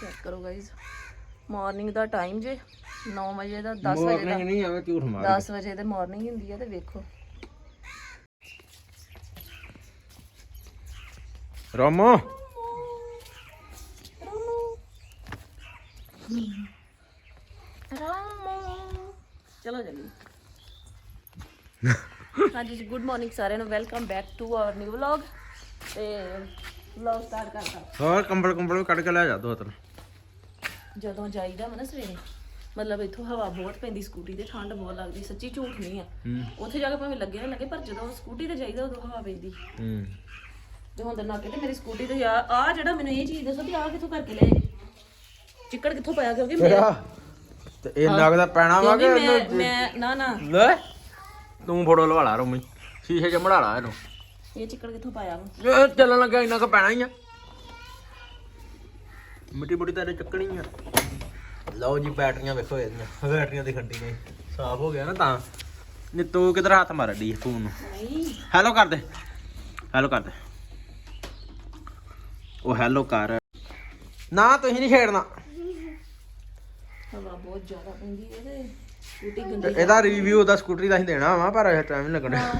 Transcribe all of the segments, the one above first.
Check ਕਰੋ guys morning ਦਾ time ਜੇ 9 ਵਜੇ ਦਾ 10 ਵਜੇ ਮਾਰਨਿੰਗ ਦਾ। ਨਹੀਂ ਆਵੇ ਝੂਠ ਮਾਰ 10 ਵਜੇ ਤੇ ਮਾਰਨਿੰਗ ਹੁੰਦੀ ਹੈ ਤੇ ਵੇਖੋ। ਰੋਮੋ। ਚਲੋ ਜਲਦੀ ਹਾਂਜੀ ਜੀ ਗੁੱਡ ਮਾਰਨਿੰਗ ਸਾਰਿਆਂ ਨੂੰ welcome back to our new vlog ਤੇ ਵਲੌਗ ਸਟਾਰਟ ਕਰਤਾ। ਹੋਰ ਕੰਬਲ ਕੰਬਲ ਕੱਢ ਕੇ ਲੈ ਜਾ ਦੋ ਤਨ ਜਦੋਂ ਜਾਈਦਾ ਵਾ ਨਾ ਸਵੇਰੇ ਮਤਲਬ ਇੱਥੋਂ ਹਵਾ ਬਹੁਤ ਪੈਂਦੀ ਸਕੂਟੀ ਤੇ ਠੰਡ ਬਹੁਤ ਲੱਗਦੀ ਸੱਚੀ ਝੂਠ ਨਹੀਂ ਆ। ਹੂੰ। ਉੱਥੇ ਜਾ ਕੇ ਭਾਵੇਂ ਲੱਗੇ ਨਾ ਲੱਗੇ ਪਰ ਜਦੋਂ ਸਕੂਟੀ ਤੇ ਜਾਈਦਾ ਉਦੋਂ ਹਵਾ ਪੈਂਦੀ। ਹੂੰ। ਤੇ ਹੁਣ ਨਾਕੇ ਤੇ ਮੇਰੀ ਸਕੂਟੀ ਤੇ ਆ ਆ ਜਿਹੜਾ ਮੈਨੂੰ ਇਹ ਚੀਜ਼ ਦੱਸੋ ਵੀ ਆ ਕਿੱਥੋਂ ਕਰਕੇ ਲਿਆਏ ਜੀ? ਚਿੱਕੜ ਕਿੱਥੋਂ ਪਾਇਆ ਕਿਉਂਕਿ ਮੇਰਾ ਤੇ ਇਹ ਲੱਗਦਾ ਪੈਣਾ ਵਾ ਕਿ ਕਿਉਂਕਿ ਮੈਂ ਮੈਂ ਨਾ ਨਾ। ਲੈ ਤੂੰ ਫੋਟੋ ਲਵਾ ਲਾ ਰੋਮੀ। ਸ਼ੀਸ਼ੇ 'ਚ ਮੜਾ ਲਾ ਇਹਨੂੰ। ਇਹ ਚਿੱਕੜ ਕਿੱਥੋਂ ਪਾਇਆ ਵਾ? ਇਹ ਚੱਲਣ ਲੱਗਾ ਇੰਨਾ ਕੁ ਪੈਣਾ ਹੀ ਆ। ਮਿੱਟੀ ਮੁੱਟੀ ਤਾਂ ਇਹਦੇ ਚੱਕਣੀ ਆ। ਲਓ ਜੀ ਬੈਟਰੀਆਂ ਵੇਖੋ ਇਹਦੀਆਂ। ਬੈਟਰੀਆਂ ਦੀ ਨਹੀਂ। ਸਾਫ਼ ਹੋ ਗਿਆ ਨਾ ਤਾਂ। ਨੀ ਤੂੰ ਕਿਧਰ ਹੱਥ ਮਾਰ ਡਈ ਫੋਨ ਨੂੰ? ਨਹੀਂ। ਹੈਲੋ ਕਰ ਦੇ। ਹੈਲੋ ਕਰ ਦੇ। ਉਹ ਹੈਲੋ ਕਰ। ਨਾ ਤੁਸੀਂ ਨਹੀਂ ਛੇੜਨਾ। ਹਵਾ ਬਹੁਤ ਜ਼ਿਆਦਾ ਪੈਂਦੀ ਹੈ ਤੇ ਸਕੂਟੀ ਤੇ ਗੰਦੀ ਇਹਦਾ ਰਿਵਿਊ ਉਹਦਾ ਸਕੂਟਰੀ ਦਾ ਹੀ ਦੇਣਾ ਵਾ ਪਰ ਇਹ ਟਾਈਮ ਨਹੀਂ ਲੱਗਣਾ।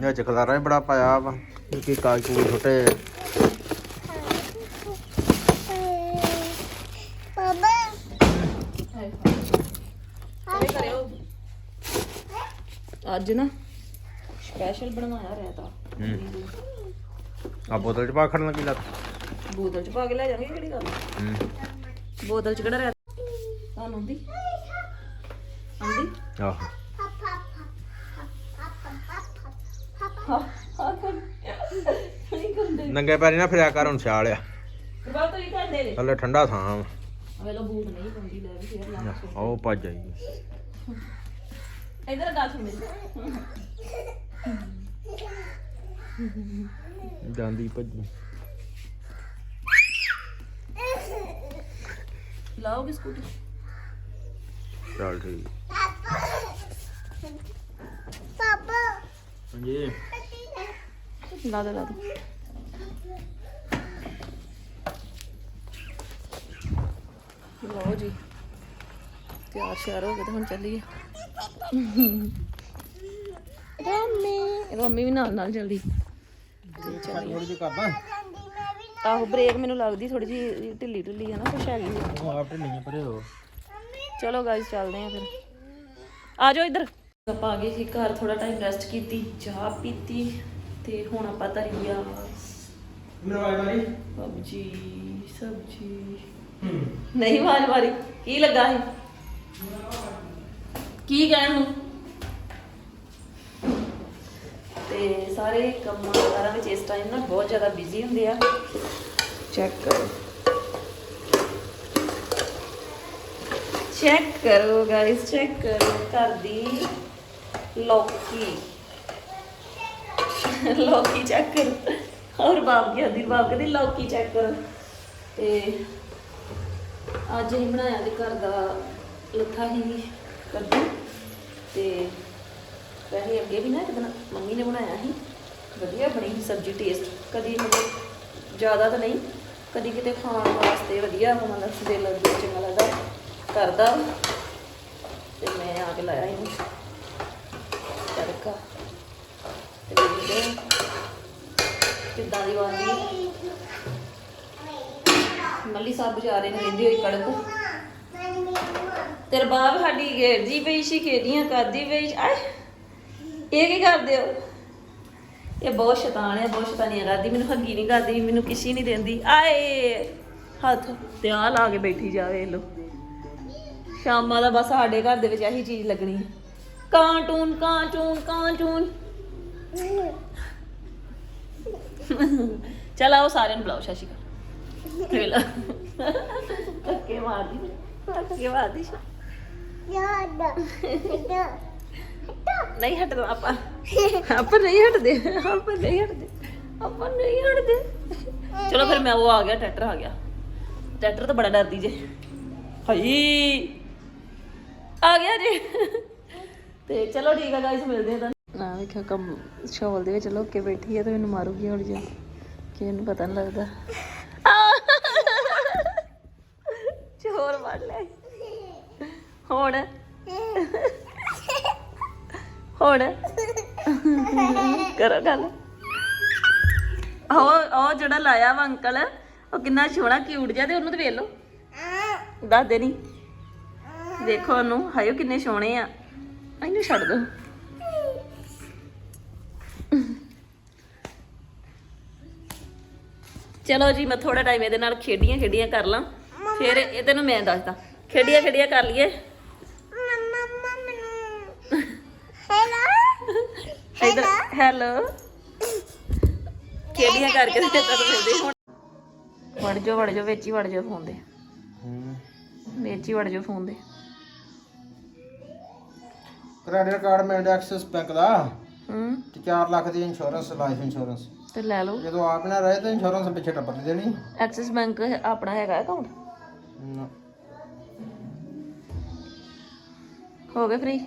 ਦੀ ਇਹ ਚ ਖਲਾਰਾ ਹੀ ਬੜਾ ਪਾਇਆ ਵਾ। ਕਿ ਕਾਜ ਕੂਜ ਛੋਟੇ? ਕਰਿਓ ਅੱਜ ਨਾ ਸਪੈਸ਼ਲ ਬਣਵਾਇਆ ਰਹਿਤਾ ਆ ਬੋਤਲ ਚ ਪਾ ਖੜਨ ਲੱਗੀ ਲੱਤ। ਬੋਤਲ ਚ ਪਾ ਕੇ ਲੈ ਜਾਵਾਂਗੇ ਕਿਹੜੀ ਗੱਲ? ਹੂੰ। ਬੋਤਲ ਚ ਕਿਹੜਾ ਰਹਿਤਾ ਤੁਹਾਨੂੰ ਆਉਂਦੀ? ਆਉਂਦੀ? ਆਹੋ। ਹਾਂ ਹਾਂ ਕਰ ਨਹੀਂ ਕਰਦੇ। ਨੰਗੇ ਪੈਰੀ ਨਾ ਫਿਰਿਆ ਕਰ ਹੁਣ ਸਿਆਲ ਆ। ਕਰਵਾ ਤੋ ਹੀ ਕਰਦੇ ਨੇ ਥੱਲੇ ਠੰਡਾ ਥਾਂ ਵਾ। ਵੇ ਲੋ ਬੂਟ ਨਹੀਂ ਪਾਉਂਦੀ ਲੈ ਵੀ ਫੇਰ ਲਾ ਉਹ ਭੱਜ ਆਈ ਇਧਰ ਗੱਲ ਸੁਣ ਮੇਰੀ। ਜਾਂਦੀ ਭੱਜੀ। ਲਾਓਗੇ ਸਕੂਟੀ ਚੱਲ ਠੀਕ। ਹਾਂਜੀ। ਲਾ ਦੇ ਲਾ ਦੇ। ਲਓ ਜੀ ਤਿਆਰ ਸ਼ਿਆਰ ਹੋ ਗਏ ਤੇ ਹੁਣ ਚੱਲੀਏ। ਰੋਮੀ ਰੋਮੀ ਵੀ ਨਾਲ ਨਾਲ ਜਲਦੀ ਤੇ ਚੱਲੀਏ। ਥੋੜੀ ਜਿਹੀ ਕਰਦਾ ਆਹੋ ਬ੍ਰੇਕ ਮੈਨੂੰ ਲੱਗਦੀ ਥੋੜੀ ਜਿਹੀ ਢਿੱਲੀ ਢਿੱਲੀ ਹੈ ਨਾ ਕੁਛ ਹੈਗੀ ਹੈ। ਉਹ ਆਪ ਢਿੱਲੀਆਂ ਪਰੇ ਹੋ। ਚਲੋ ਗਾਇਸ ਚੱਲਦੇ ਆ ਫਿਰ। ਆ ਜਾਓ ਇੱਧਰ। ਆਪਾਂ ਆ ਗਏ ਸੀ ਘਰ ਥੋੜਾ ਟਾਈਮ ਰੈਸਟ ਕੀਤੀ ਚਾਹ ਪੀਤੀ। ਤੇ ਹੁਣ ਆਪਾਂ ਧਰੀ ਆ ਮੇਰਾ ਵਾਈ ਮਾਰੀ? ਸਬਜੀ ਸਬਜੀ। ਨਹੀਂ ਵਾਰ ਵਾਰੀ ਕੀ ਲੱਗਾ ਹੈ ਕੀ ਕਹਿਣ ਨੂੰ? ਤੇ ਸਾਰੇ ਕੰਮਾਂ ਕਾਰਾਂ ਵਿੱਚ ਇਸ ਟਾਈਮ ਨਾ ਬਹੁਤ ਜ਼ਿਆਦਾ ਬਿਜ਼ੀ ਹੁੰਦੇ ਆ। ਚੈੱਕ ਕਰੋ। ਚੈੱਕ ਕਰੋ ਗਾਇਸ ਚੈੱਕ ਕਰੋ। ਘਰ ਦੀ ਲੌਕੀ ਲੌਕੀ ਚੈੱਕ ਕਰੋ। ਔਰ ਬਾਪ ਕੀ ਹਦੀ ਬਾਪ ਕਹਿੰਦੀ ਲੌਕੀ ਚੈੱਕ ਕਰੋ। ਤੇ ਅੱਜ ਅਸੀਂ ਬਣਾਇਆ ਤੇ ਘਰ ਦਾ ਲੱਥਾ ਹੀ ਕੱਦੂ। ਤੇ ਵੈਸੇ ਅੱਗੇ ਵੀ ਨਾ ਇੱਕ ਦਿਨ ਮੰਮੀ ਨੇ ਬਣਾਇਆ ਸੀ। ਵਧੀਆ ਬਣੀ ਸੀ ਸਬਜ਼ੀ ਟੇਸਟ ਕਦੀ ਮਤਲਬ ਜ਼ਿਆਦਾ ਤਾਂ ਨਹੀਂ, ਕਦੀ ਕਿਤੇ ਖਾਣ ਵਾਸਤੇ ਵਧੀਆ ਮਤਲਬ ਦਿਲ ਦੇ ਚੰਗਾ ਲੱਗਦਾ, ਕਰਦਾ। ਤੇ ਮੈਂ ਆ ਕੇ ਲਾਇਆ ਇਹਨੂੰ ਤੇ ਕਿੱਦਾਂ ਦੀ ਬਣਦੀ ਮੱਲੀ ਸਾਹਿਬ ਵਿਚਾਰੇ ਨੇ ਰਹਿੰਦੀ ਹੋਈ ਕੜਕ ਤੇਰੇ ਬਾਪ ਸਾਡੀ ਘੇਰਦੀ ਪਈ ਸੀ, ਖੇਡੀਆਂ ਕਰਦੀ ਪਈ ਆਏ, ਇਹ ਕੀ ਕਰਦੇ ਹੋ? ਇਹ ਬਹੁਤ ਸ਼ੈਤਾਨ ਹੈ ਬਹੁਤ ਸ਼ੈਤਾਨੀਆਂ ਕਰਦੀ। ਮੈਨੂੰ ਹੱਗੀ ਨਹੀਂ ਕਰਦੀ, ਮੈਨੂੰ ਕਿਸੇ ਨਹੀਂ ਦਿੰਦੀ। ਆਏ, ਹੱਥ ਤੇ ਆ ਲਾ ਕੇ ਬੈਠੀ ਜਾਵੇ ਲੋ ਸ਼ਾਮਾਂ ਦਾ ਬਸ ਸਾਡੇ ਘਰ ਦੇ ਵਿੱਚ ਇਹੀ ਚੀਜ਼ ਲੱਗਣੀ ਹੈ ਕਾਂਟੂਨ ਕਾਂਟੂਨ ਕਾਂਟੂਨ। ਚਲ ਆਓ ਸਾਰਿਆਂ ਨੂੰ ਬੁਲਾਓ ਸ਼ਾਸ਼ੀ ਕਾ ਵੇਲਾ ਧੱਕੇ ਮਾਰਦੀ ਧੱਕੇ ਮਾਰਦੀ ਸੀ। ਨਹੀਂ ਹਟਦਾ ਆਪਾਂ ਆਪਾਂ ਨਹੀਂ ਹਟਦੇ ਆਪਾਂ ਨਹੀਂ ਹਟਦੇ ਆਪਾਂ ਨਹੀਂ ਹਟਦੇ ਚਲੋ ਫਿਰ ਮੈਂ ਉਹ ਆ ਗਿਆ ਟਰੈਕਟਰ ਆ ਗਿਆ ਟਰੈਕਟਰ ਤਾਂ ਬੜਾ ਡਰਦੀ ਜੇ ਹਾਈ ਆ ਗਿਆ ਜੀ ਤੇ ਚਲੋ ਠੀਕ ਆ ਗਾਇਸ ਮਿਲਦੇ ਆ ਤਾਂ ਨਾ ਵੇਖਿਆ ਕੰਮ, ਸ਼ੌਲ ਦੇ ਵਿੱਚ ਲੁੱਕ ਕੇ ਬੈਠੀ ਹੈ ਤੇ ਮੈਨੂੰ ਮਾਰੂਗੀ ਹੁਣ ਜੀ ਕਿਹਨੂੰ ਪਤਾ ਨਹੀਂ ਲੱਗਦਾ। ਚੋਰ ਵੜ ਲੈ ਹੁਣ? ਹੁਣ? ਕਰੋ ਗੱਲ। ਉਹ ਉਹ ਜਿਹੜਾ ਲਾਇਆ ਵਾ ਅੰਕਲ, ਉਹ ਕਿੰਨਾ ਸੋਹਣਾ ਕਿਊਟ ਜਿਹਾ, ਤੇ ਉਹਨੂੰ ਤੇ ਵੇਖ ਲਓ। ਦੱਸ ਦੇ ਨਹੀਂ ਦੇਖੋ ਉਹਨੂੰ, ਹਾਏ, ਉਹ ਕਿੰਨੇ ਸੋਹਣੇ ਆ। ਇਹਨੂੰ ਛੱਡ ਦੋ। ਚਲੋ ਜੀ ਮੈਂ ਥੋੜਾ ਟਾਈਮ ਇਹਦੇ ਨਾਲ ਖੇਡੀਆਂ ਖੇਡੀਆਂ ਕਰ ਲਾਂ। ਫਿਰ ਇਹ ਤੈਨੂੰ ਮੈਂ ਦੱਸਦਾ। ਖੇਡੀਆਂ ਖੇਡੀਆਂ ਕਰ ਲਈਏ। ਇਧਰ ਹੈਲੋ। ਖੇਡੀਆਂ ਕਰਕੇ ਤੇ ਤਰ ਹੁਣ। ਵੜ ਜਾ ਵੜ ਜਾ ਵਿੱਚ ਹੀ ਵੜ ਜਾ ਫੋਨ ਦੇ ਹੂੰ ਵਿੱਚ ਹੀ ਵੜ ਜਾ ਫੋਨ ਦੇ ਕ੍ਰੈਡਿਟ ਕਾਰਡ ਮਿਲਦਾ ਐਕਸਿਸ ਬੈਂਕ ਦਾ। ਹੂੰ। ਤੇ 4 ਲੱਖ ਦੀ ਇੰਸ਼ੋਰੈਂਸ ਲਾਈਫ ਇੰਸ਼ੋਰੈਂਸ ਤੇ ਲੈ ਲਓ। ਜਦੋਂ ਆਪ ਨਾ ਰਹੇ ਤਾਂ ਇੰਸ਼ੋਰੈਂਸ ਪਿੱਛੇ ਟੱਪਰ ਦੇਣੀ। ਐਕਸਿਸ ਬੈਂਕ ਆਪਣਾ ਹੈਗਾ ਅਕਾਊਂਟ ਨਾ। ਹੋ ਗਏ ਫ੍ਰੀ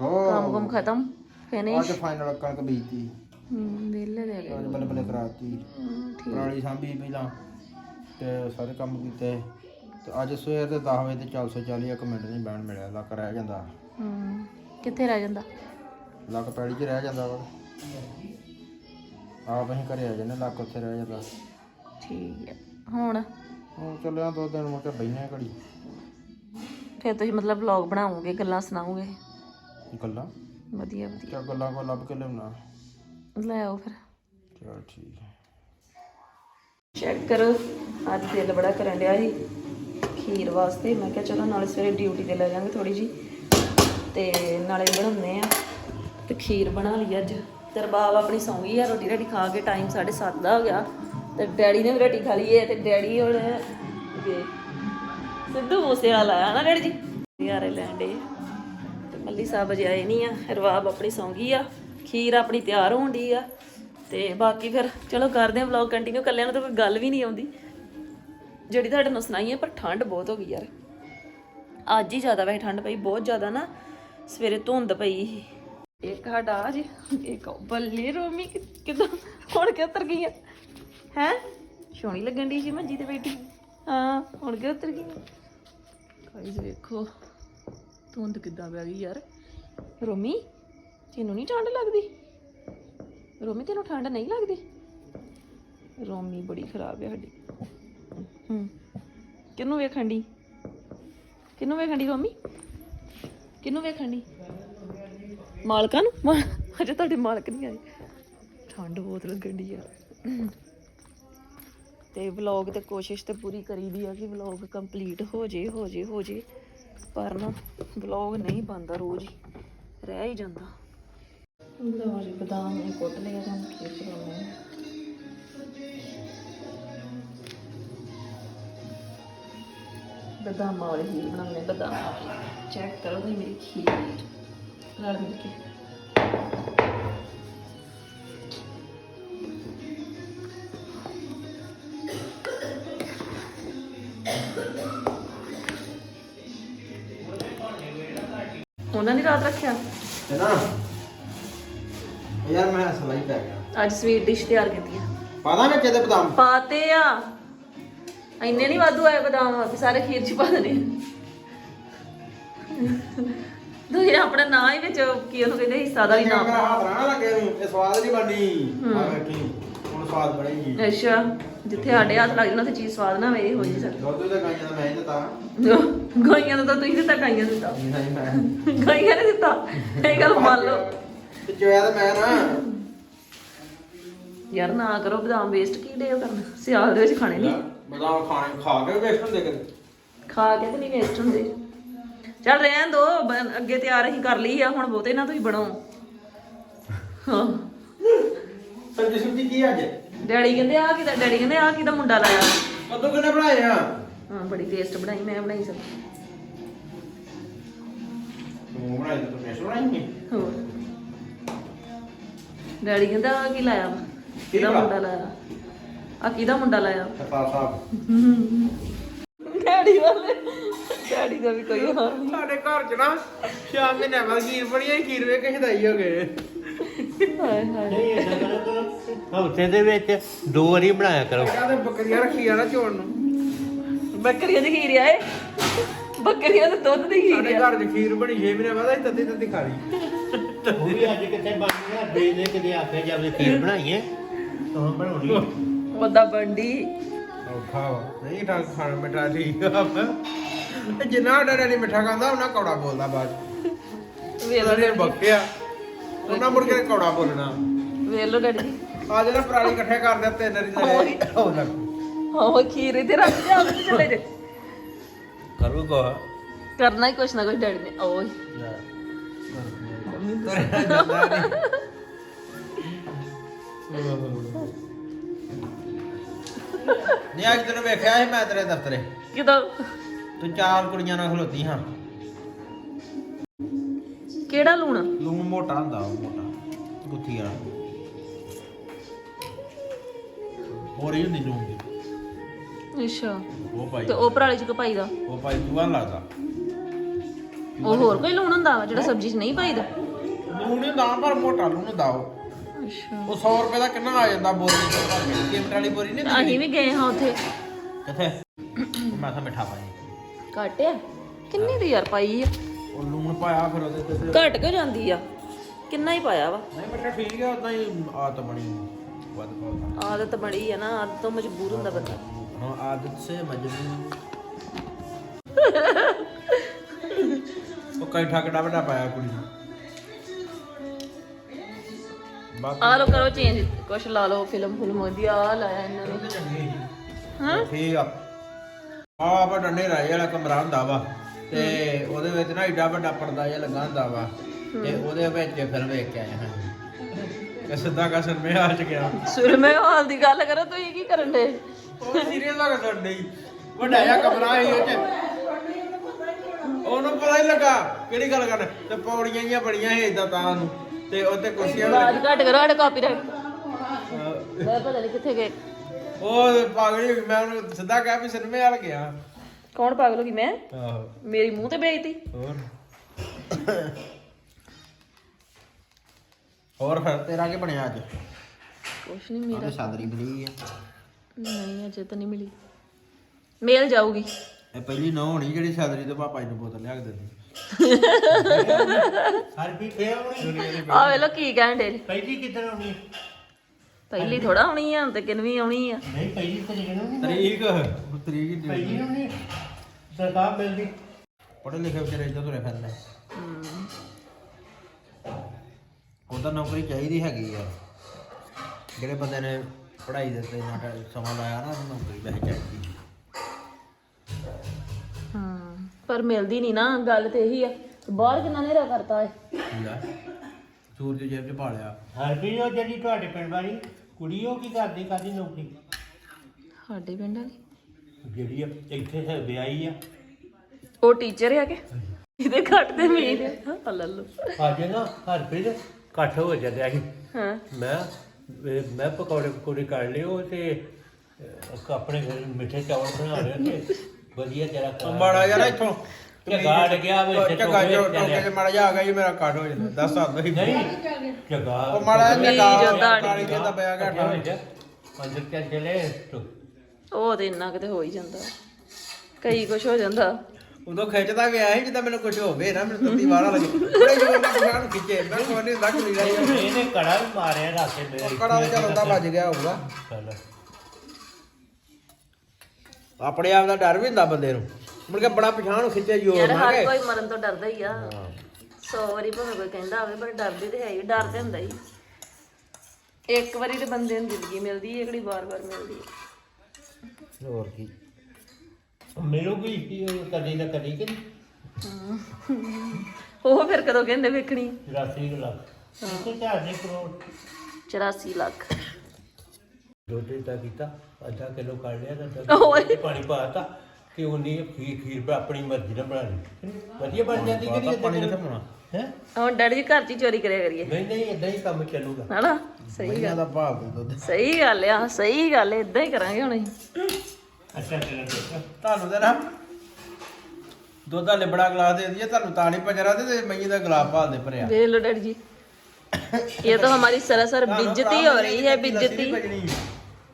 ਹੋ। ਕੰਮ ਕੁਮ ਖਤਮ? ਫਿਨਿਸ਼ ਅੱਜ ਫਾਈਨਲ ਕਣਕ ਬੀਜਤੀ। ਹੂੰ ਵਿਹਲੇ ਦੇ ਗਏ। ਅੱਜ ਬੱਲੇ ਬੱਲੇ ਕਰਾਤੀ। ਹੂੰ, ਠੀਕ। ਪਰਾਲੀ ਸਾਂਭੀ ਪਹਿਲਾਂ ਤੇ ਸਾਰੇ ਕੰਮ ਕੀਤੇ। ਤੇ ਅੱਜ ਸਵੇਰ ਦੇ 10 ਵਜੇ ਤੇ 440 ਇੱਕ ਮਿੰਟ ਨਹੀਂ ਬਹਿਣ ਮਿਲਿਆ। ਲੱਕ ਰਹਿ ਜਾਂਦਾ। ਹੂੰ ਕਿੱਥੇ ਰਹਿ ਜਾਂਦਾ? ਲੱਕ ਪੈੜੀ 'ਚ ਰਹਿ ਜਾਂਦਾ ਵਾ। ਆਪ ਅਸੀਂ ਘਰੇ ਆ ਜਾਂਦੇ ਲੱਕ ਉੱਥੇ ਰਹਿ ਜਾਂਦਾ ਠੀਕ ਹੈ। ਹੁਣ? ਹੁਣ ਚੱਲਿਆ ਦੋ ਦਿਨ ਮੁੜ ਕੇ ਬੈਠੇ ਘੜੀ। ਫਿਰ ਤੁਸੀਂ ਮਤਲਬ ਵਲੌਗ ਬਣਾਓਗੇ ਗੱਲਾਂ ਸੁਣਾਓਗੇ? ਗੱਲਾਂ? ਵਧੀਆ ਵਧੀਆ। ਕਿਆ ਗੱਲਾਂ ਕੋ ਲੱਭ ਕੇ ਲਿਆਉਣਾ। ਲੈ ਆਓ ਫਿਰ। ਚਲ ਠੀਕ ਹੈ। ਚੈੱਕ ਕਰੋ। ਅੱਜ ਦਿਲ ਬੜਾ ਕਰਨ ਡਿਆ ਸੀ ਖੀਰ ਵਾਸਤੇ। ਮੈਂ ਕਿਹਾ ਚਲੋ ਨਾਲੇ ਸਵੇਰੇ ਡਿਊਟੀ ਤੇ ਲੈ ਜਾਵਾਂਗੇ ਥੋੜੀ ਜੀ ਤੇ ਨਾਲੇ ਬਣਾਉਂਦੇ ਆ ਤੇ ਖੀਰ ਬਣਾ ਲਈ ਅੱਜ। ਤੇ ਰਬਾਬ ਆਪਣੀ ਸੌਂ ਗਈ ਆ, ਰੋਟੀ ਰੋਟੀ ਖਾ ਕੇ ਟਾਈਮ 7:30 ਦਾ ਹੋ ਗਿਆ। ਤੇ ਡੈਡੀ ਨੇ ਵੀ ਰੋਟੀ ਖਾ ਲਈ ਹੈ ਤੇ ਡੈਡੀ ਹੁਣ ਗਏ ਸਿੱਧੂ ਮੂਸੇ ਵਾਲਾ ਆ ਨਾ ਡੈਡੀ ਜੀ? ਯਾਰੇ ਲੈਂਡੇ ਤੇ ਮੱਲੀ ਸਾਹਿਬ ਅਜੇ ਆਏ ਨਹੀਂ ਆ, ਰਵਾਬ ਆਪਣੀ ਸੌਂ ਗਈ ਆ, ਖੀਰ ਆਪਣੀ ਤਿਆਰ ਹੋਣ ਦੀ ਆ। ਤੇ ਬਾਕੀ ਫਿਰ ਚਲੋ ਕਰਦੇ ਆ ਵਲੌਗ ਕੰਟੀਨਿਊ ਕੱਲਿਆਂ ਨੂੰ ਤਾਂ ਕੋਈ ਗੱਲ ਵੀ ਨਹੀਂ ਆਉਂਦੀ। ਜਿਹੜੀ ਤੁਹਾਡੇ ਨੂੰ ਸੁਣਾਈ ਹੈ ਪਰ ਠੰਡ ਬਹੁਤ ਹੋ ਗਈ ਯਾਰ। ਅੱਜ ਹੀ ਜ਼ਿਆਦਾ ਵੈਸੇ ਠੰਡ ਪਈ, ਬਹੁਤ ਜ਼ਿਆਦਾ ਨਾ ਸਵੇਰੇ ਧੁੰਦ ਪਈ ਸੀ। ਇੱਕ ਸਾਡਾ ਆ ਜੀ ਇੱਕ ਉਹ ਬੱਲੇ ਰੋਮੀ ਕਿ- ਕਿੱਦਾਂ ਹੁਣ ਕਿ ਉਤਰ ਗਈ ਆ? ਹੈ? ਸੋਹਣੀ ਲੱਗਣ ਦੀ ਸੀ ਮੰਜੀ ਤੇ ਬੈਠੀ। ਹਾਂ ਹੁਣ ਕਿ ਉਤਰ ਗਈ। ਗਾਇਸ ਵੇਖੋ, ਧੁੰਦ ਕਿੱਦਾਂ ਪੈ ਗਈ ਯਾਰ। ਰੋਮੀ, ਤੈਨੂੰ ਨਹੀਂ ਠੰਡ ਲੱਗਦੀ? ਰੋਮੀ, ਤੈਨੂੰ ਠੰਡ ਨਹੀਂ ਲੱਗਦੀ? ਰੋਮੀ ਬੜੀ ਖਰਾਬ ਹੈ ਸਾਡੀ। ਹੂੰ। ਕਿਹਨੂੰ ਵੇਖਣ ਦੀ ਕਿਹਨੂੰ ਵੇਖਣ ਦੀ ਰੋਮੀ? ਕਿਹਨੂੰ ਵੇਖਣ ਦੀ ਮਾਲਕਾਂ ਨੂੰ? ਅਜੇ ਤੁਹਾਡੇ ਮਾਲਕ ਨਹੀਂ ਆਏ। ਠੰਡ ਬਹੁਤ ਲੱਗਣ ਦੀ ਯਾਰ ਤੇ ਵਲੌਗ ਤੇ ਕੋਸ਼ਿਸ਼ ਤੇ ਪੂਰੀ ਕਰੀਦੀ ਆ ਕਿ ਵਲੌਗ ਕੰਪਲੀਟ ਹੋ ਜੇ ਹੋ ਜੇ ਹੋ ਜੇ। ਪਰ ਨਾ ਵਲੌਗ ਨਹੀਂ ਬਣਦਾ ਰੋਜ਼ ਹੀ। ਰਹਿ ਹੀ ਜਾਂਦਾ। ਲਓ ਜੀ ਬਦਾਮ ਨੇ ਕੁੱਟ ਲਿਆ ਜਾਂ ਕੀ ਕਰਾਉਣਾ ਬਦਾਮ ਵਾਲੀ ਖੀਰ ਬਣਾਉਂਦੇ ਬਦਾਮ ਚੈੱਕ ਕਰੋ ਜੀ ਮੇਰੀ ਖੀਰ। ਰਲ ਮਿਲ ਕੇ ਉਹਨਾਂ ਨੇ ਰਾਤ ਰੱਖਿਆ? ਤੇ ਨਾ ਯਾਰ ਮੈਂ ਸਲਾਈ ਪੈ ਗਿਆ ਅੱਜ ਸਵੀਟ ਡਿਸ਼ ਤਿਆਰ ਕੀਤੀ ਆ। ਪਤਾ ਵਿੱਚ ਇਹਦੇ ਬਦਾਮ? ਪਾਤੇ ਆ। ਇੰਨੇ ਨਹੀਂ ਵਾਧੂ ਆਏ ਬਦਾਮ ਕਿ ਸਾਰੇ ਖੀਰ ਚ ਪਾ ਦੇਣੇ। ਤੁਸੀਂ ਆਪਣਾ ਨਾਂ ਹੀ ਵਿੱਚ ਕੀ ਉਹਨੂੰ ਕਹਿੰਦੇ ਹਿੱਸਾ ਦਾ ਵੀ ਨਾਮ ਹੱਥ ਰਹਿਣਾ ਲੱਗੇ ਨੂੰ ਇਹ ਸਵਾਦ ਨਹੀਂ ਬਣਨੀ। ਆ ਵੇਖੀ ਹੁਣ ਸਵਾਦ ਬਣੇਗੀ। ਅੱਛਾ ਜਿੱਥੇ ਸਾਡੇ ਹੱਥ ਲੱਗ ਜਾਣਾ ਤੇ ਚੀਜ਼ ਸਵਾਦ ਨਾ ਵੇ ਹੋ ਜੀ ਸਰ ਦੁੱਧ ਤੇ ਗਾਈਆਂ ਦਾ ਮੈਂ ਹੀ ਦਿੱਤਾ। ਗਾਈਆਂ ਦਾ ਤਾਂ ਤੁਸੀਂ ਦਿੱਤਾ ਗਾਈਆਂ ਦਾ ਦਿੱਤਾ। ਨਹੀਂ ਮੈਂ। ਗਾਈਆਂ ਨੇ ਦਿੱਤਾ? ਇਹ ਗੱਲ ਮੰਨ ਲਓ। ਤੇ ਚੋਇਆ ਤਾਂ ਮੈਂ ਨਾ ਯਾਰ ਨਾ ਕਰੋ ਬਦਾਮ ਵੇਸਟ ਕੀ ਡੇ ਕਰਨਾ? ਸਿਆਲ ਦੇ ਵਿੱਚ ਖਾਣੇ ਨਹੀਂ। ਬਦਾਮ ਖਾਣੇ ਖਾ ਕੇ ਵੇਖ ਹੁੰਦੇ ਕਦੇ। ਖਾ ਕੇ ਤੇ ਨਹੀਂ ਵੇਸਟ ਹੁੰਦੇ। ਚੱਲ ਰਹਿਣ ਦੋ ਬ- ਅੱਗੇ ਤਿਆਰ ਅਸੀਂ ਕਰ ਲਈ ਆ ਹੁਣ ਬਹੁਤੇ ਨਾ ਤੁਸੀਂ ਬਣੋ। ਹਾਂ। ਸੁਬਜੀ ਕੀ ਅੱਜ? ਡੈਡੀ ਕਹਿੰਦੇ ਆ ਕਿਦਾ ਡੈਡੀ ਕਹਿੰਦੇ ਆ ਕਿਦਾ ਮੁੰਡਾ ਲਾਇਆ? ਕਦੋਂ ਕਿਨੇ ਬਣਾਏ ਆ? ਹਾਂ ਬੜੀ ਟੇਸਟ ਬਣਾਈ ਮੈਂ ਬਣਾਈ ਸਭ। ਤੂੰ ਬਣਾਈ ਤਾਂ ਨਹੀਂ ਹੋਰ। ਡੈਡੀ ਕਹਿੰਦਾ ਆ ਕੀ ਲਾਇਆ? ਵਾ? ਕਿਹਦਾ ਕਿਹਦਾ? ਮੁੰਡਾ ਲਾਇਆ? ਆ ਕਿਹਦਾ ਮੁੰਡਾ ਲਾਇਆ? ਸਰਦਾਰ ਸਾਹਿਬ। ਡੈਡੀ ਵਾਲੇ। ਡੈਡੀ ਦਾ ਵੀ ਕੋਈ ਹਾਲ ਨਹੀਂ। ਸਾਡੇ ਘਰ ਚ ਨਾ ਸ਼ਾਮ ਮਹੀਨੇ ਬਾਅਦ ਖੀਰ ਬਣੀ ਹੈ ਖੀਰ ਵੇ ਕੇ ਹਦਾਈ ਹੋ ਗਏ। ਹਾਏ ਹਾਏ। ਨਹੀਂ ਇਦਾਂ ਕਰ ਹਫ਼ਤੇ ਦੇ ਵਿੱਚ ਦੋ ਵਾਰੀ ਬਣਾਇਆ ਕਰੋ। ਕਹਿੰਦੇ ਬੱਕਰੀਆਂ ਰੱਖੀਆਂ ਨਾ ਚੋਣ ਨੂੰ। ਬੱਕਰੀਆਂ ਦੀ ਖੀਰ ਆਏ ਬੱਕਰੀਆਂ ਦੇ ਦੁੱਧ ਦੀ ਖੀਰ ਸਾਡੇ ਆ। ਘਰ 'ਚ ਖੀਰ ਬਣੀ 6 ਮਹੀਨੇ ਬਾਅਦ ਅਸੀਂ ਤੱਤੀ ਤੱਤੀ ਖਾ ਲਈ। ਉਹ ਵੀ ਅੱਜ ਕਿਤੇ ਬਣ ਗਿਆ ਦੇ ਦੇ ਕਿਤੇ ਆਖੇ ਜਾਵੇ ਖੀਰ ਬਣਾਈਏ। ਤਾਂ ਬਣਾਉਣੀ ਉਹਦਾ ਬੰਡੀ ਔਖਾ ਵਾ। ਨਹੀਂ ਤਾਂ ਖਾਣਾ ਮਿੱਠਾ ਠੀਕ ਆ ਤੇ ਜਿੰਨਾ ਸਾਡਾ ਡੈਡੀ ਮਿੱਠਾ ਖਾਂਦਾ ਉਹਨਾਂ ਕੌੜਾ ਬੋਲਦਾ ਬਾਅਦ ਵੇਖ ਲਓ ਉਹਨੇ ਬੱਕਿਆ ਉਹਨਾਂ ਮੁੜ ਕੇ ਕੌੜਾ ਬੋਲਣਾ। ਵੇਖ ਲਓ ਡੈਡੀ ਜੀ। ਆ ਜਿਹੜਾ ਪਰਾਲੀ ਇਕੱਠੇ ਕਰਦੇ ਤਿੰਨ ਰੀ ਤੇ ਹੋ ਲੱਗ ਹਾਂ ਉਹ ਖੀਰ ਇਹਦੇ ਰੱਖ ਜਾ ਉਹਦੇ ਚਲੇ ਜੇ ਕਰੂ ਕੋ ਕਰਨਾ ਹੀ ਕੁਛ ਨਾ ਕੁਛ ਡੈਡੀ ਨੇ ਓਏ ਨਹੀਂ ਅੱਜ ਤੈਨੂੰ ਵੇਖਿਆ ਸੀ ਮੈਂ ਤੇਰੇ ਦਫ਼ਤਰੇ। ਕਿਦੋਂ? ਤੂੰ ਚਾਰ ਕੁੜੀਆਂ ਨਾਲ ਖਲੋਤੀ ਹਾਂ। ਕਿਹੜਾ ਲੂਣ? ਲੂਣ ਮੋਟਾ ਹੁੰਦਾ ਉਹ ਮੋਟਾ ਗੁੱਥੀ ਵਾਲਾ। ਹੋਰ ਹੀ ਹੁੰਦੀ ਲੂਣ ਦੀ। ਅੱਛਾ। ਉਹ ਭਾਈ ਤੇ ਉਹ ਪਰਾਲੀ ਚ ਕਪਾਈ ਦਾ? ਉਹ ਭਾਈ ਜੂਆ ਲੱਗਦਾ। ਉਹ ਹੋਰ ਕੋਈ ਲੂਣ ਹੁੰਦਾ ਵਾ ਜਿਹੜਾ ਸਬਜ਼ੀ 'ਚ ਨਹੀਂ ਪਾਈਦਾ ਲੂਣ ਹੀ ਦਾ ਪਰ ਮੋਟਾ ਲੂਣ ਹੁੰਦਾ ਉਹ। ਅੱਛਾ। ਉਹ 100 ਰੁਪਏ ਦਾ ਕਿੰਨਾ ਆ ਜਾਂਦਾ ਬੋਰੀ ਚ ਭਰ ਕੇ? ਕੀਮਤ ਵਾਲੀ ਬੋਰੀ ਨਹੀਂ ਅਸੀਂ ਵੀ ਗਏ ਹਾਂ ਉੱਥੇ। ਕਿੱਥੇ? ਮੈਂ ਤਾਂ ਮਿੱਠਾ ਪਾਈ ਘਟਿਆ ਕਿੰਨੀ ਦੀ ਯਾਰ ਪਾਈ ਆ? ਉਹ ਲੂਣ ਪਾਇਆ ਫਿਰ ਉਹਦੇ ਤੇ ਤੇ- ਘਟ ਕਿਉਂ ਜਾਂਦੀ ਆ? ਕਿੰਨਾ ਹੀ ਪਾਇਆ ਵਾ? ਨਹੀਂ ਮਿੱਠਾ ਠੀਕ ਹੈ ਉਦਾਂ ਹੀ ਆਦਤ ਬਣੀ ਵੱਧ ਪਾਉਂਦਾ ਆਦਤ ਬੜੀ ਆ ਨਾ ਆਦਤ ਤੋਂ ਮਜਬੂਰ ਹੁੰਦਾ ਬੰਦਾ। ਹਾਂ ਆਦਤ ਸੇ ਮਜਬੂਰ ਉਹ ਕਈ ਠੱਕੜਾ ਵੱਡਾ ਪਾਇਆ ਕੁੜੀ ਨੂੰ। ਬਾਕੀ ਆ ਲੋ ਕਰੋ ਚੇਂਜ ਕੁਛ ਲਾ ਲਓ ਫਿਲਮ ਫਿਲਮ ਉਹਦੀ ਆ ਲਾਇਆ ਇਹਨਾਂ ਨੇ। ਉਹਦੇ ਚੰਗੇ ਸੀ ਹਾਂ? ਠੀਕ ਆ। ਆ ਵੱਡਾ ਨੇਰਾ ਜਿਹਾ ਵਾਲਾ ਕਮਰਾ ਹੁੰਦਾ ਵਾ ਤੇ ਉਹਦੇ ਵਿੱਚ ਨਾ ਏਡਾ ਵੱਡਾ ਪਰਦਾ ਜਿਹਾ ਲੱਗਾ ਹੁੰਦਾ ਵਾ ਤੇ ਉਹਦੇ ਵਿੱਚ ਫਿਰ ਵੇਖ ਕੇ ਆਏ ਹਾਂ। ਕਿ ਸਿੱਧਾ ਕਸਰ ਮੇ ਆ ਚ ਗਿਆ। ਸੁਰਮੇ ਹਾਲ ਦੀ ਗੱਲ ਕਰੋ ਤੁਸੀਂ ਕੀ ਕਰਨ ਦੇ? ਉਹ ਸੀਰੀਅਸ ਲੱਗ ਛੱਡੀ ਵੱਡਾ ਜਿਹਾ ਕਮਰਾ ਸੀ ਉਹ ਚ। ਉਹਨੂੰ ਪਤਾ ਹੀ ਲੱਗਾ ਕਿਹੜੀ ਗੱਲ ਕਰਨ। ਤੇ ਪੌੜੀਆਂ ਜੀਆਂ ਬੜੀਆਂ ਸੀ ਇਦਾਂ ਤਾਂ ਨੂੰ ਤੇ ਉੱਤੇ ਕੁਰਸੀਆਂ ਵੀ ਆਵਾਜ਼ ਘੱਟ ਕਰੋ ਸਾਡੇ ਕਾਪੀਰਾਈਟ ਮੈਂ ਪਤਾ ਨਹੀਂ ਕਿੱਥੇ ਗਏ। ਉਹ ਪਾਗਲ ਹੀ ਮੈਂ ਉਹਨੂੰ ਸਿੱਧਾ ਕਹਿ ਵੀ ਸਿਨੇਮੇ ਵਾਲ ਗਿਆ। ਕੌਣ ਪਾਗਲ ਹੋ ਗਈ ਮੈਂ? ਆਹੋ। ਮੇਰੀ ਮੂੰਹ ਤੇ ਬੇਇੱਜ਼ਤੀ? ਹੋਰ? ਹੋਰ ਫਿਰ ਤੇਰਾ ਕੀ ਬਣਿਆ ਅੱਜ? ਕੁਛ ਨਹੀਂ ਮੇਰਾ ਆਹ ਸਾਦਰੀ ਬਣੀ ਆ। ਨਹੀਂ ਅਜੇ ਤਾਂ ਨਹੀਂ ਮਿਲੀ। ਮੇਲ ਜਾਊਗੀ। ਇਹ ਪਹਿਲੀ ਨੌ ਹੋਣੀ ਜਿਹੜੀ ਸਾਦਰੀ ਤੋਂ ਪਾਪਾ ਜੀ ਨੂੰ ਬੋਤਲ ਲਿਆ ਕੇ ਦਿੰਦੀ। ਹਰ ਵੀ ਫੇਰ ਆਉਣੀ? ਆ ਵੇਲੋ ਕੀ ਕਹਿਣ ਦੇ ਪਹਿਲੀ ਕਿੱਧਰ ਆਉਣੀ? ਪਹਿਲੀ ਥੋੜਾ ਆਉਣੀ ਆ ਤੇ ਕਿੰਨਵੀਂ ਆਉਣੀ ਆ। ਨਹੀਂ ਪਹਿਲੀ ਤਰੀਕ ਨੂੰ ਨਹੀਂ ਤਰੀਕ ਤਰੀਕ ਹੀ ਪਹਿਲੀ ਨੂੰ ਨਹੀਂ ਸਰਕਾਰ ਮਿਲਦੀ ਪੜ੍ਹੇ ਲਿਖੇ ਵਿਚਾਰੇ ਇੱਧਰ ਤੁਰੇ ਫਿਰਦੇ। ਹਮ, ਉਹਦਾ ਨੌਕਰੀ ਚਾਹੀਦੀ ਹੈਗੀ ਆ। ਜਿਹੜੇ ਬੰਦੇ ਨੇ ਪੜ੍ਹਾਈ ਦੇ ਉੱਤੇ ਇੰਨਾ ਸਮਾਂ ਲਾਇਆ ਨਾ ਉਹਨੂੰ ਨੌਕਰੀ ਵੈਸੇ ਚਾਹੀਦੀ। ਹਮ ਪਰ ਮਿਲਦੀ ਨਹੀਂ ਨਾ ਗੱਲ ਤੇ ਇਹੀ ਆ ਬਾਹਰ ਕਿੰਨਾ ਨੇਰਾ ਕਰਤਾ ਏ ਲੈ ਸੂਰਜ ਜੇਬ 'ਚ ਪਾ ਲਿਆ। ਹਰ ਵੀ ਉਹ ਜਿਹੜੀ ਤੁਹਾਡੇ ਪਿੰਡ ਵਾਲੀ ਕੁੜੀ ਉਹ ਕੀ ਕਰਦੀ ਕਰਦੀ ਨੌਕਰੀ? ਸਾਡੇ ਪਿੰਡ ਵਾਲੀ। ਜਿਹੜੀ ਆ ਇੱਥੇ ਹੈ ਵਿਆਹੀ ਆ। ਉਹ ਟੀਚਰ ਆ ਕੇ ਇਹਦੇ ਘੱਟ ਤੇ ਮੀਂਹ ਆ। ਲੈ ਲਓ। ਅੱਜ ਨਾ ਹਰਪ੍ਰੀਤ ਇਕੱਠ ਹੋ ਜਾਂਦਾ ਸੀ ਹਾਂ। ਮੈਂ ਇਹ ਮੈਂ ਪਕੌੜੇ ਪਕੌੜੇ ਕਰ ਲਿਓ ਤੇ ਅਹ, ਆਪਣੇ ਘਰ ਮਿੱਠੇ ਚੌਲ ਬਣਾ ਰਹੇ ਤੇ ਵਧੀਆ ਜਰਾ ਮਾੜਾ ਯਾਰ ਇੱਥੋਂ। ਝੱਗਾ ਅੜ ਗਿਆ ਵਿੱਚ ਝੱਗਾ ਜੋ ਟੋਕਰੇ ਟੋਕੇ 'ਚ ਮਾੜਾ ਜਿਹਾ ਆ ਗਿਆ ਜੀ ਮੇਰਾ ਕੱਟ ਹੋ ਜਾਂਦਾ ਦੱਸ ਆਉਂਦਾ ਹੀ। ਨਹੀਂ ਝੱਗਾ ਉਹ ਮਾੜਾ ਜਿਹਾ ਨਹੀਂ, ਝੱਗਾ ਜਾਂਦਾ ਕਾਲੀ ਜਿਹਾ ਤਾਂ ਪਿਆ ਗਿਆ ਠਾ ਅੰਦਰ ਚੱਲ ਚਲੇ ਤੋ। ਉਹ ਤੇ ਇੰਨਾ ਕਿਤੇ ਹੋ ਹੀ ਜਾਂਦਾ। ਕਈ ਕੁਛ ਹੋ ਜਾਂਦਾ। ਉਦੋਂ ਖਿੱਚਦਾ ਗਿਆ ਸੀ ਜਿੱਦਾਂ ਮੈਨੂੰ ਕੁਝ ਹੋਵੇ ਨਾ ਮੈਨੂੰ ਤੱਤੀ ਵਾਰਾ ਲੱਗੇ। ਬੜੇ ਜੋਰ ਨਾਲ ਪਛਾਣ ਖਿੱਚੇ ਮੈਂ ਕੋਈ ਨਹੀਂ ਹੁੰਦਾ ਕੁੜੀ ਦਾ ਇਹਨੇ ਕੜਾ ਵੀ ਮਾਰਿਆ ਰਾਤੇ ਮੇਰੇ ਕੜਾ ਤੇ ਚੱਲਦਾ ਵੱਜ ਗਿਆ ਹੋਊਗਾ। ਚੱਲ। ਆਪਣੇ ਆਪ ਦਾ ਡਰ ਵੀ ਹੁੰਦਾ ਬੰਦੇ ਨੂੰ। ਮੁੜ ਕੇ ਬੜਾ ਪਛਾਣ ਖਿੱਚੇ ਜੋਰ ਯਾਰ ਨਾਲ ਹਰ ਕਿ। ਕੋਈ ਮਰਨ ਤੋਂ ਡਰਦਾ ਹੀ ਆ। ਸੌ ਵਾਰੀ ਭਾਵੇਂ ਕੋਈ ਕਹਿੰਦਾ ਹੋਵੇ ਪਰ ਡਰਦੇ ਤੇ ਹੈ ਹੀ ਡਰ ਤੇ ਹੁੰਦਾ ਹੀ ਇੱਕ ਵਾਰੀ ਤੇ ਬੰਦੇ ਨੂੰ ਜ਼ਿੰਦਗੀ ਮਿਲਦੀ ਹੈ ਕਿਹੜੀ ਵਾਰ-ਵਾਰ ਮਿਲਦੀ ਹੈ ਹੋਰ ਕੀ? ਮਿਲੂਗੀ ਕੀ ਉਹ ਕਦੀ ਨਾ ਕਦੀ ਕਿ ਉਹ ਫਿਰ ਕਦੋਂ ਕਹਿੰਦੇ ਵੇਖਣੀ? 84 ਲੱਖ। ਇਹ ਚਾਰ ਦੇ ਕਰੋੜ? 84 ਲੱਖ। ਦੁੱਧ ਦਾ ਕੀਤਾ ਅੱਧਾ ਕਿਲੋ ਕੱਢ ਲਿਆ ਤਾਂ ਓਏ। ਪਾਣੀ ਪਾਤਾ। ਤੇ ਉਹਨੇ ਖੀਰ ਖੀਰ ਬਣਾ- ਆਪਣੀ ਮਰਜ਼ੀ ਨਾਲ ਬਣਾ ਲਈ। ਵਧੀਆ ਬਣ ਜਾਂਦੀ ਕਿ ਨਹੀਂ ਪਾਣੀ ਕਿੱਥੇ ਪਾਉਣਾ? ਹੈ? ਹੁਣ ਡੈਡੀ ਘਰ 'ਚ ਚੋਰੀ ਕਰਿਆ ਕਰੀਏ। ਨਹੀਂ ਨਹੀਂ ਇਦਾਂ ਹੀ ਕੰਮ ਚੱਲੂਗਾ। ਹਨਾ? ਸਹੀ ਗੱਲ। ਦਾ ਭਾਵ ਦੇ ਦੁੱਧ। ਸਹੀ ਗੱਲ ਆ ਸਹੀ ਗੱਲ ਇਦਾਂ ਹੀ ਕਰਾਂਗੇ ਹੁਣ ਅਸੀਂ। ਅੱਛਾ ਤੇਰਾ ਦੇਖਾ ਤੁਹਾਨੂੰ ਦੇ ਦੁੱਧ ਵਾਲੇ ਬੜਾ ਗਲਾਸ ਦੇ ਦਈਏ ਤੁਹਾਨੂੰ ਤਾਂ ਨਹੀਂ ਪਜਰਾ ਦੇ ਤੇ ਮਈ ਦਾ ਗਲਾਸ ਭਾਲ ਦੇ ਭਰਿਆ। ਵੇਖ ਲਓ ਡੈਡੀ ਇਹ ਤਾਂ ਹਮਾਰੀ ਸਰਾਸਰ ਬਿਜਤੀ ਹੋ ਰਹੀ ਹੈ ਬਿਜਤੀ।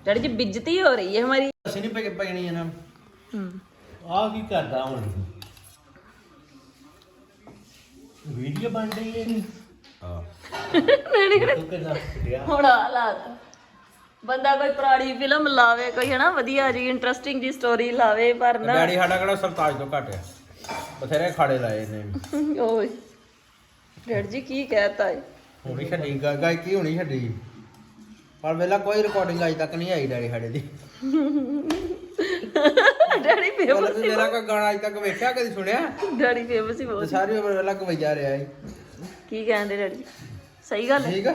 ਡੈਡੀ ਜੀ ਬਿਜਤੀ ਹੋ ਰਹੀ ਹੈ ਹਮਾਰੀ। ਅਸੀਂ ਨਹੀਂ ਪਜਣੀ ਇਹਨਾਂ ਨੂੰ। ਹਮ ਆ ਕੀ ਕਰਦਾ ਹੁਣ? ਵੀਡੀਓ ਬਣ ਰਹੀ ਹੈ ਹਾਂ। ਤੂੰ ਕਿੰਨਾ ਛੱਡਿਆ ਹੁਣ ਹਾਲਾਤ। ਬੰਦਾ ਕੋਈ ਪੁਰਾਣੀ ਫਿਲਮ ਲਾਵੇ ਕੋਈ ਹਨਾ ਵਧੀਆ ਜੀ ਇੰਟਰਸਟਿੰਗ ਜੀ ਸਟੋਰੀ ਲਾਵੇ ਪਰ ਨਾ ਡੈਡੀ ਸਾਡਾ ਕਿਹੜਾ ਸਰਤਾਜ ਤੋਂ ਘੱਟ ਆ। ਬਥੇਰੇ ਖਾੜੇ ਲਾਏ ਨੇ ਓਏ। ਡੈਡ ਜੀ ਕੀ ਕਹਿਤਾ ਹੈ ਹੁਣੀ ਛੱਡੀ ਗਾ- ਗਾਇਕੀ ਹੁਣੀ ਛੱਡੀ। ਪਰ ਵੇਲਾ ਕੋਈ ਰਿਕਾਰਡਿੰਗ ਅਜੇ ਤੱਕ ਨਹੀਂ ਆਈ ਡੈਡੀ ਸਾਡੇ ਦੀ। ਡੈਡੀ ਫੇਮਸ ਵੀ ਮੇਰਾ ਕੋਈ ਗਾਣਾ ਅਜੇ ਤੱਕ ਵੇਖਿਆ ਕਦੀ ਸੁਣਿਆ? ਡੈਡੀ ਫੇਮਸ ਹੀ ਤੇ ਬਹੁਤ ਸਾਰੀ ਉਮਰ ਵੇਲਾ ਗਵਈਆ ਰਿਹਾ ਹੈ ਕੀ ਕਹਿੰਦੇ ਡੈਡੀ? ਸਹੀ ਗੱਲ ਹੈ? ਠੀਕ ਆ?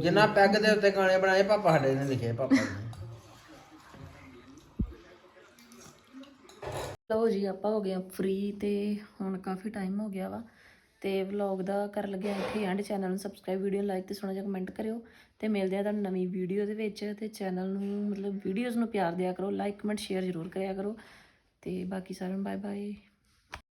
ਜਿੰਨਾ ਪੈਗ ਦੇ ਉੱਤੇ ਗਾਣੇ ਬਣਾਏ ਪਾਪਾ ਸਾਡੇ ਨੇ ਲਿਖੇ ਪਾਪਾ ਨੇ। ਲਓ ਜੀ ਆਪਾਂ ਹੋ ਗਏ ਆ ਫ੍ਰੀ ਤੇ ਹੁਣ ਕਾਫੀ ਟਾਈਮ ਹੋ ਗਿਆ ਵਾ। ਤੇ ਵਲੌਗ ਦਾ ਕਰ ਲੱਗਿਆ ਇੱਥੇ ਐਂਡ ਚੈਨਲ ਨੂੰ ਸਬਸਕ੍ਰਾਈਬ ਵੀਡੀਓ ਲਾਈਕ ਤੇ ਸੋਹਣਾ ਜਿਹਾ ਕਮੈਂਟ ਕਰਿਓ। ਤੇ ਮਿਲਦੇ ਆ ਤੁਹਾਨੂੰ ਨਵੀਂ ਵੀਡੀਓ ਦੇ ਵਿੱਚ ਤੇ ਚੈਨਲ ਨੂੰ, ਮਤਲਬ ਵੀਡੀਓਜ਼ ਨੂੰ ਪਿਆਰ ਦਿਆ ਕਰੋ ਲਾਈਕ ਕਮੈਂਟ ਸ਼ੇਅਰ ਜ਼ਰੂਰ ਕਰਿਆ ਕਰੋ ਤੇ ਬਾਕੀ ਸਾਰਿਆਂ ਨੂੰ ਬਾਏ ਬਾਏ